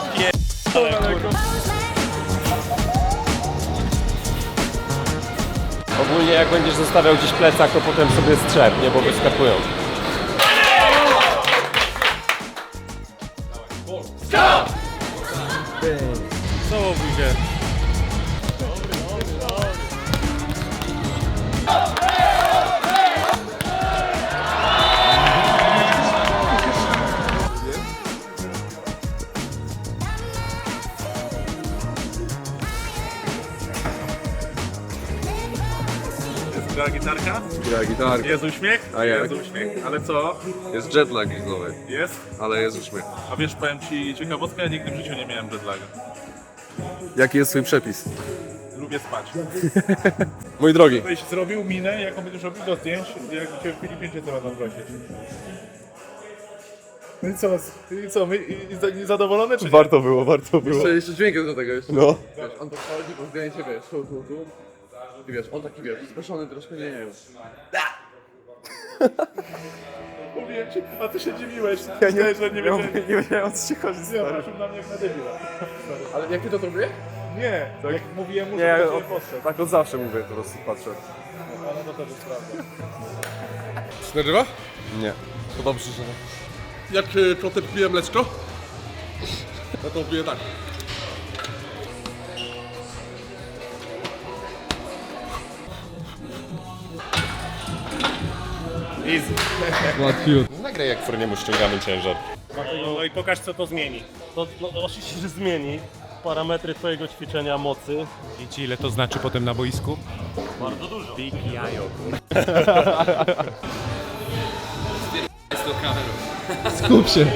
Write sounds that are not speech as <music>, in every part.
Ja pierdolę, kurwa. Ogólnie jak będziesz zostawiał gdzieś plecak, to potem sobie strzep, nie? Bo wyskakują. Gra gitarka. Jest uśmiech? A jak? Jest uśmiech. Ale co? Jest jetlag znowu, Jest? ale jest uśmiech. A wiesz, powiem ci ciekawostkę, ja nigdy w życiu nie miałem jetlaga. Jaki jest twój przepis? Lubię spać. <laughs> Mój drogi, Byś zrobił minę, jaką będziesz robił do zdjęć, jak cię w Filipinie to będą prosić. No i co, i co, my, i, i, i zadowolony czy nie? warto było, warto było. Jeszcze, jeszcze dźwięk jest do tego jeszcze. No. Wiesz, on tak chodzi po zdjęcie, wiesz, tu, tu, tu. I wiesz, on taki, wiesz, spieszony troszkę, nie, nie wiem. <laughs> Mówiłem ci, a ty się dziwiłeś. Ja nie, że nie wiedziałem. nie wiedziałem o co ci chodzi, Nie, patrzył na mnie jak na debila. Ale jak ty to zrobiłeś? Nie, jak mówiłem mu, Nie, że o, będzie postrzegł. tak od zawsze mówię, po prostu patrzę. Ale to też jest prawda. Nagrywa? Nie. To dobrze, że Jak y, kotek pije mleczko? No to pije tak. Nagraj jak Forniemu ściągamy ciężar. No i pokaż co to zmieni. To no, oczywiście, że zmieni parametry twojego ćwiczenia mocy. Wiecie ile to znaczy potem na boisku? Bardzo dużo. Skup się.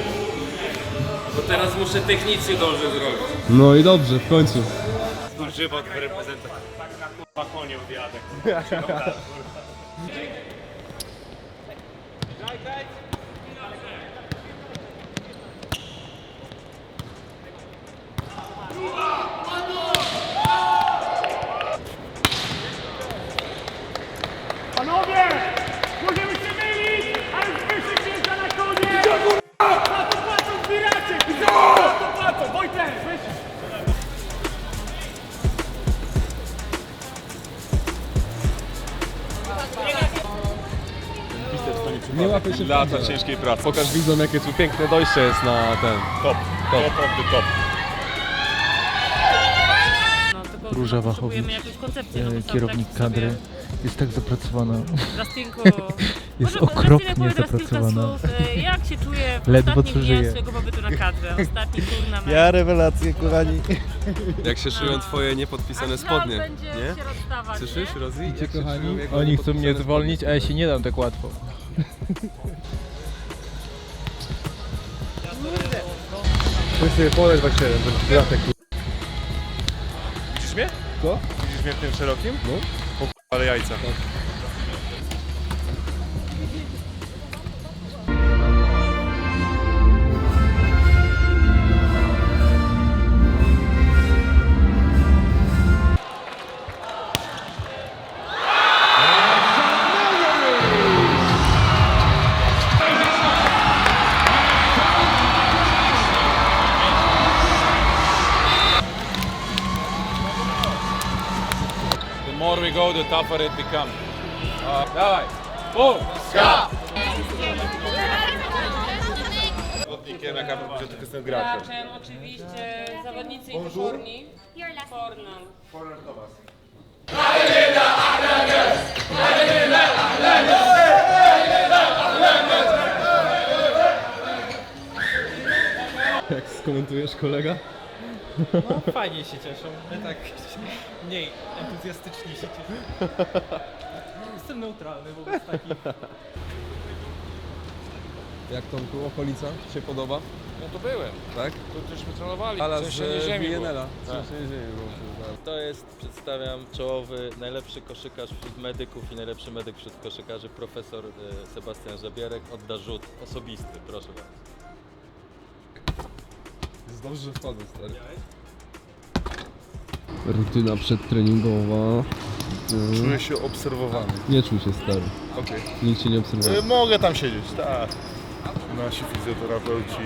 Bo teraz muszę technicznie dobrze zrobić. No i dobrze, w końcu. Żywot reprezentuje. Tak na kurwa konie odjadę. <laughs> Lula! Się Lata ciężkiej pracy. Pokaż widzom jakie tu piękne dojście jest na ten. Top, top top. No, tylko Róża potrzebujemy Wachowicz, jakąś koncepcję. no bo e, sam kierownik taki kadry, sobie jest tak zapracowana. Rastinko... <laughs> Jest Może okropnie kilka zapracowana. słów, e, Jak się czuje w Ledwo ostatnim co żyje. swojego pobytu na kadrze? Ostatni turna Ja rewelację, kochani. <laughs> Jak się szyją twoje niepodpisane spodnie, będzie nie? się rozstawać, Słyszysz, nie? Rozi? Jak się kochani, szyją jego oni chcą mnie niepodpisane zwolnić, a ja się nie dam tak łatwo. Chcesz sobie podać właśnie, bratek. Widzisz mnie? Co? Widzisz mnie w tym szerokim? No. O, ale jajca. The the tougher it becomes. Dawaj! Zawodnikiem, jaka że tylko jestem graczem. Graczem oczywiście, zawodnicy i wyborni. Fornal. Jak skomentujesz kolega? Fajnie się cieszą, my tak mniej entuzjastycznie się cieszymy. Jestem neutralny wobec takich. Jak tą tu okolica Ci się podoba? No to byłem. Tak? Tu żeśmy trenowali. Ale Trzęsienie z ziemi było. Tak. Trzęsienie ziemi było. To jest, przedstawiam, czołowy, najlepszy koszykarz wśród medyków i najlepszy medyk wśród koszykarzy, profesor e, Sebastian Żabierek. Odda rzut osobisty, proszę bardzo. Dobrze, że wpadł, stary. Rutyna przedtreningowa. Czuję się obserwowany. Nie czuł się stary. Okej. Nikt cię nie obserwował. Y, Mogę tam siedzieć, tak. Nasi fizjoterapeuci.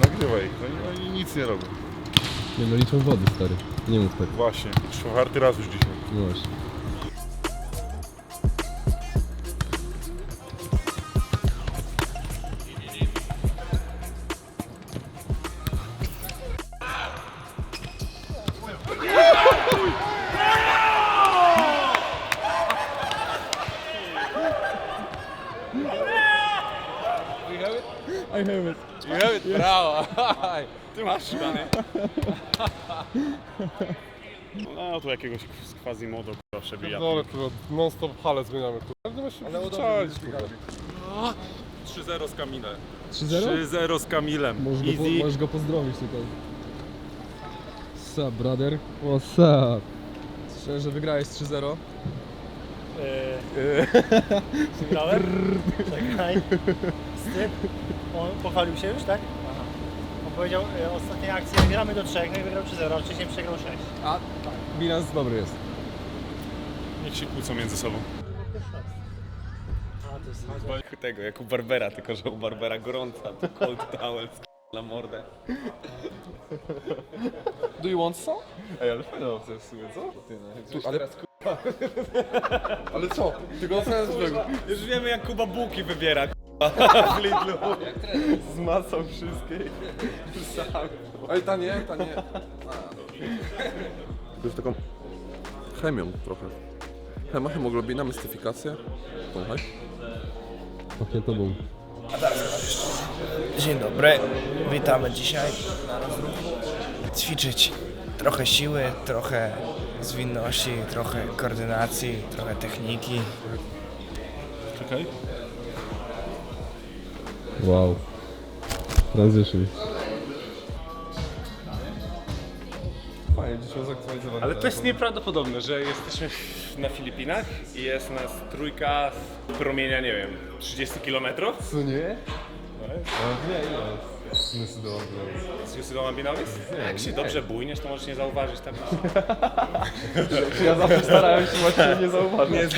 Nagrywaj ich, oni, oni nic nie robią. Nie no, liczą wody, stary. Nie mów tak. Właśnie, czwarty raz już dzisiaj. No właśnie. It. Brawo! Ty masz szukany. No tu jakiegoś z quasi-modo kurwa przebija. Dole, kurwa, non stop halę zmieniamy, kurwa. Ale się przyzwyczaić, kurwa. 3-0 z Kamilem. 3-0? 3-0 z Kamilem. Możesz go, po, Easy. możesz go pozdrowić tutaj. What's up, brother? What's up? Szczerze, wygrałeś 3-0. <laughs> Wygrałem? Czekaj. Wstyd. On pochwalił się już, tak? Aha. On powiedział, e, ostatnia akcja, gramy do trzech, no i wygrał 3-0, a wcześniej przegrał 6. A, bilans dobry jest. Niech się kłócą między sobą. Tego, jak u Barbera, tylko że u Barbera gorąca, to cold towel <laughs> na mordę. Do you want some? Ej, ale fajna opcja w sumie, co? Ty, no, ale- teraz Ale co? Tylko na złego. Już wiemy jak Kuba bułki wybiera, <laughs> w Lidlu. Z masą wszystkiej. Sam. <laughs> Ej, ta nie, ta nie. Już taką chemią trochę. Chema, hemoglobina, mystyfikacja. Pomachaj. Pachnie tobą. Dzień dobry, witamy dzisiaj. Ćwiczyć trochę siły, trochę zwinności, trochę koordynacji, trochę techniki. Czekaj. Wow. Transition. Fajnie, dzisiaj zaktualizowany. Ale to jest nieprawdopodobne, że jesteśmy na Filipinach i jest nas trójka z promienia, nie wiem, 30 km. Co nie? A nie, ile? Z Jusydona Binovis? Jak się dobrze bujniesz, to możesz nie zauważyć tam. <laughs> Ja zawsze starałem się właśnie nie zauważyć. Nie,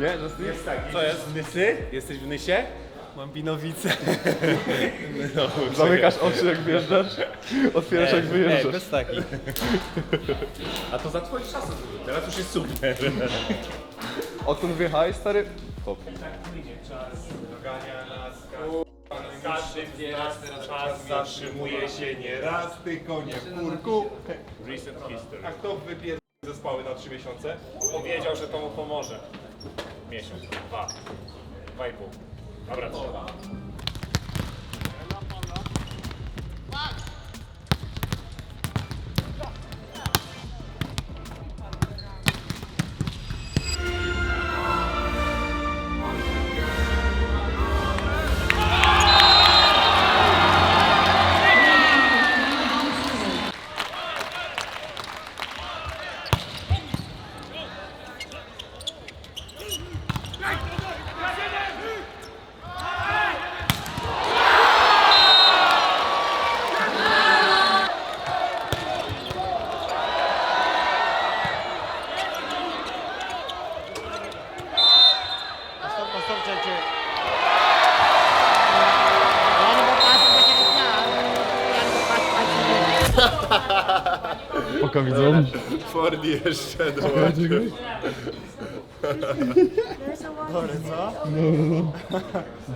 <laughs> Nie, Justin? jest tak. Co jest? Nysy? Jesteś w Nysie? Mam binowicę. No, Zamykasz oczy jak wjeżdżasz, otwierasz jak Ej, wyjeżdżasz. bez takich. A to za twoich czasów. Teraz już jest super. Odkąd wyjechałeś, stary? Każdy wie, raz czas zatrzymuje się nie raz, tylko nie w kurku. Recent history. A kto wypier... zespoły na 3 miesiące? Powiedział, że to mu pomoże. Miesiąc, dwa, dwa i pół. Dobra, trzeba. Poka widzą. Fordi jeszcze <laughs> dołączył. Dobry, co?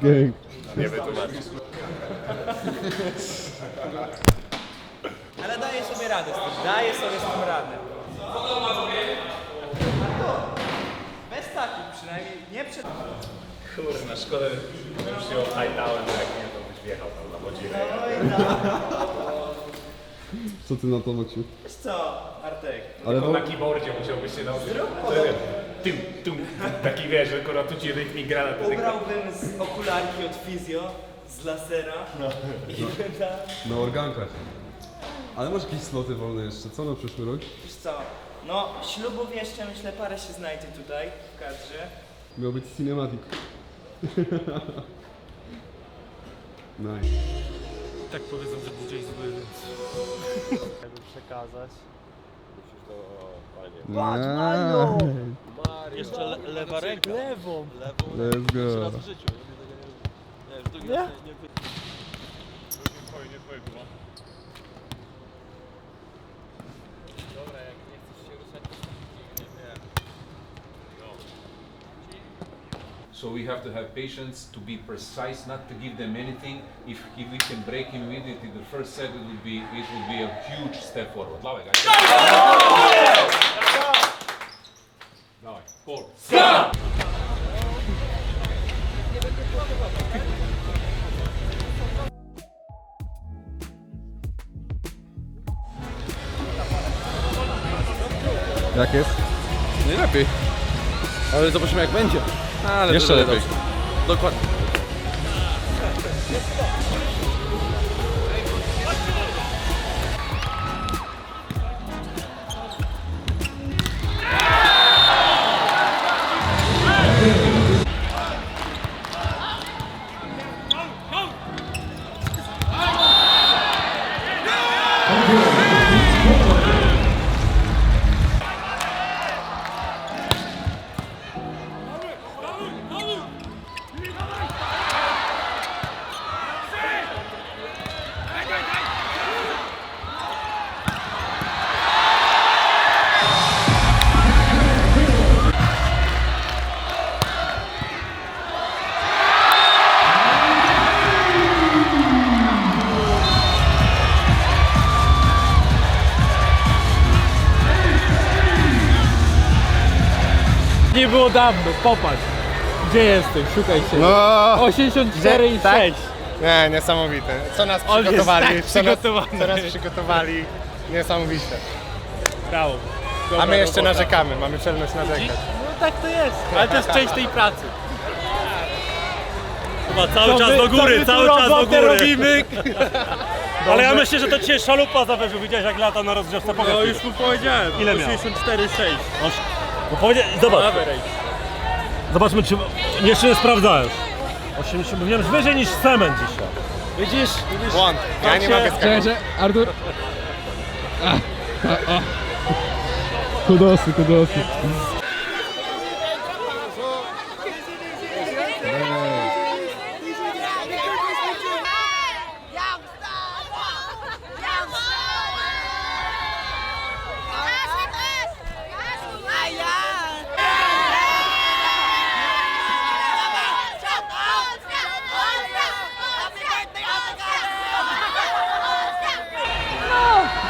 Gang. Nie wytłumaczysz. Ale daję sobie radę z tym, daję sobie z tym radę. Bez takich przynajmniej, nie przed... Kurna, szkoda, że już się ohajtałem, jak nie to byś wjechał tam na godzinę. Co ty na to, Maksiu? Wiesz co, Artek? Ale Tylko bo... na keyboardzie musiałbyś się nauczyć. Tum, tum, taki wiesz, że akurat tu ci rytmik gra na tym. Ubrałbym z okularki od Fizjo, z lasera i bym tam... Na organkach. Ale masz jakieś sloty wolne jeszcze, co na przyszły rok? Wiesz co, no ślubów jeszcze myślę parę się znajdzie tutaj w kadrze. Miał być cinematic. <laughs> nice. Tak powiedzą, że DJ zły, więc... Jakby przekazać. Nice. Jeszcze le lewa ręka. Lewą. Lewą Let's go. raz w życiu. Nie, nie, nie, nie, nie, nie, nie, nie, Spokojnie, twoje guma. Dobra, So we have to have patience to be precise, not to give them anything. If, if we can break him immediately the first set, it would be it would be a huge step forward. Dawaj, guys. Dawaj, forward. Jak jest? Nie lepiej. Ale zobaczymy jak będzie. Ale Jeszcze lepiej. dobrze. Dokładnie. Nie było dawno, popatrz. Gdzie jesteś? Szukaj się. No, 84 i tak? 6. nie, niesamowite. Co nas On jest przygotowali, tak co, nas, przygotowany. co nas przygotowali, niesamowite. Brawo. A Dobra my jeszcze robota. narzekamy, mamy czelność narzekać. No tak to jest, ale to jest część tej pracy. Chyba cały czas do góry, cały czas do góry. robimy. <laughs> Ale ja myślę, że to dzisiaj szalupa zaweźł, widziałeś jak lata na rozgrzewce. No już mu powiedziałem. Ile miał? 84, 6. Bo zobacz, zobaczmy czy, jeszcze nie sprawdzałeś. 80, mówiłem, że wyżej niż cement dzisiaj. Widzisz? Widzisz? Błąd, ja nie mogę skakać. Artur. Kudosy, kudosy.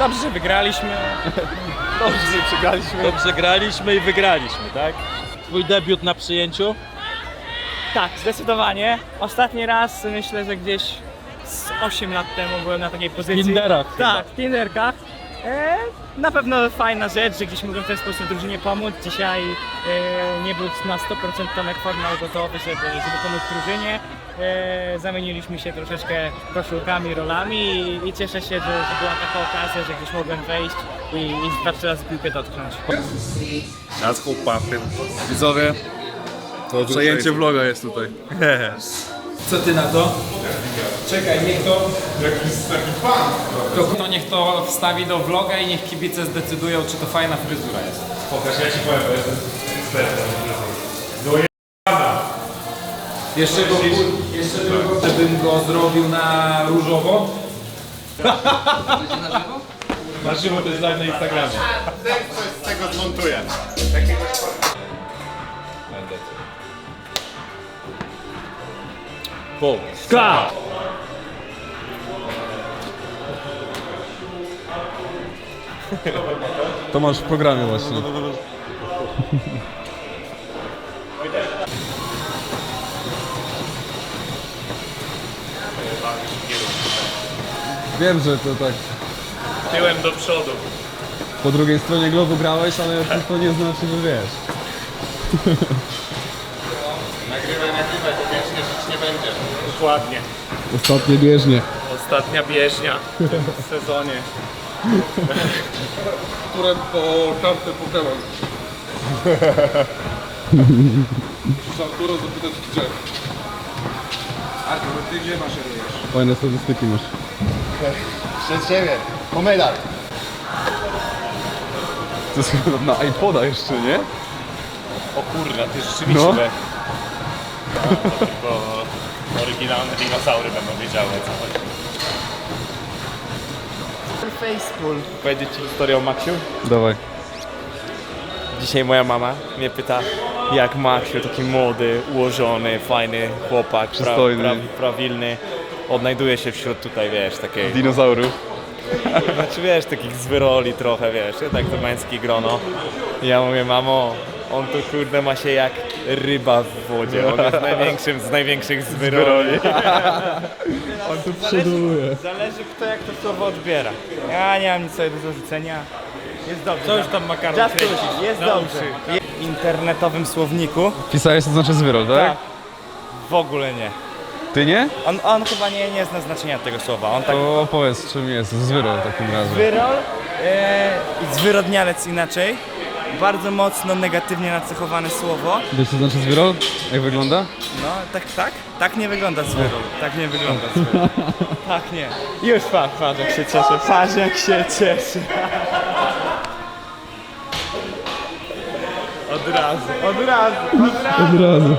Dobrze, że wygraliśmy. <laughs> Dobrze, że przegraliśmy. Dobrze graliśmy i wygraliśmy, tak? Twój debiut na przyjęciu? Tak, zdecydowanie. Ostatni raz myślę, że gdzieś z 8 lat temu byłem na takiej pozycji. Tinderach Tak, w Tinderkach. E, na pewno fajna rzecz, że gdzieś mogłem w ten sposób drużynie pomóc. Dzisiaj e, nie był na 100% Tomek Fornal gotowy, żeby, żeby pomóc drużynie. E, zamieniliśmy się troszeczkę koszulkami, rolami i, i cieszę się, że, że była taka okazja, że gdzieś mogłem wejść i, i dwa razy piłkę dotknąć. Raz chłopakiem. Widzowie, to przejęcie vloga jest tutaj. <laughs> Co ty na to? Czekaj, niech to... To, to niech to wstawi do vloga i niech kibice zdecydują, czy to fajna fryzura jest. Pokaż, ja ci powiem, bo jestem ekspertem. Jeszcze go, jeszcze tylko, żebym go zrobił na różowo. Na żywo to jest live na Instagramie. Coś z tego zmontuję. Ska! To masz w programie właśnie. Wiem, że to tak Tyłem do przodu. po drugiej stronie globu grałeś, ale to nie znaczy, że wiesz. <laughs> Nagrywaj, nagrywaj, bo wiecznie żyć nie będzie. Dokładnie. Ostatnie bieżnie. Ostatnia bieżnia w <laughs> sezonie. <laughs> Które po kartę Pokémon. Muszę Artura zapytać gdzie. Artur, ty gdzie maszerujesz? Fajne statystyki masz. Przed siebie, po medal. To jest chyba na iPoda jeszcze, nie? O kurna, ty rzeczywiście. No. No. Tylko oryginalne dinozaury będą wiedziały o co chodzi. Facefull. Powiedzieć ci historię o Maksiu? Dawaj. Dzisiaj moja mama mnie pyta, jak Maksiu, taki młody, ułożony, fajny chłopak, pra, Przystojny. pra, prawilny, odnajduje się wśród tutaj, wiesz, takiej... Dinozaurów. Znaczy, wiesz, takich zwyroli trochę, wiesz, tak to męskie grono. I ja mówię, mamo, on tu kurde ma się jak ryba w wodzie, on jest największym z największych zwyroli. <laughs> On tu przoduje. Zależy kto jak to słowo odbiera. Ja nie mam nic sobie do zarzucenia. Jest dobrze. Co już tam makaron Just kręcisz? push it, Jest Na dobrze. uszy. W internetowym słowniku Pisałeś to znaczy zwyrol, tak? Tak. w ogóle nie. Ty nie? On, on chyba nie, nie zna znaczenia tego słowa. On tak To opowiedz czym jest zwyrol w takim razie. Zwyrol e, i zwyrodnialec inaczej. Bardzo mocno negatywnie nacechowane słowo. Wiesz co znaczy zwyrol? Jak wygląda? No, tak, tak? Tak nie wygląda zwyrol. Tak nie wygląda zwyrol. <laughs> Tak nie. Już patrz, patrz jak się cieszy. Patrz jak się cieszy. <laughs> Od razu, od razu, od razu. Od razu.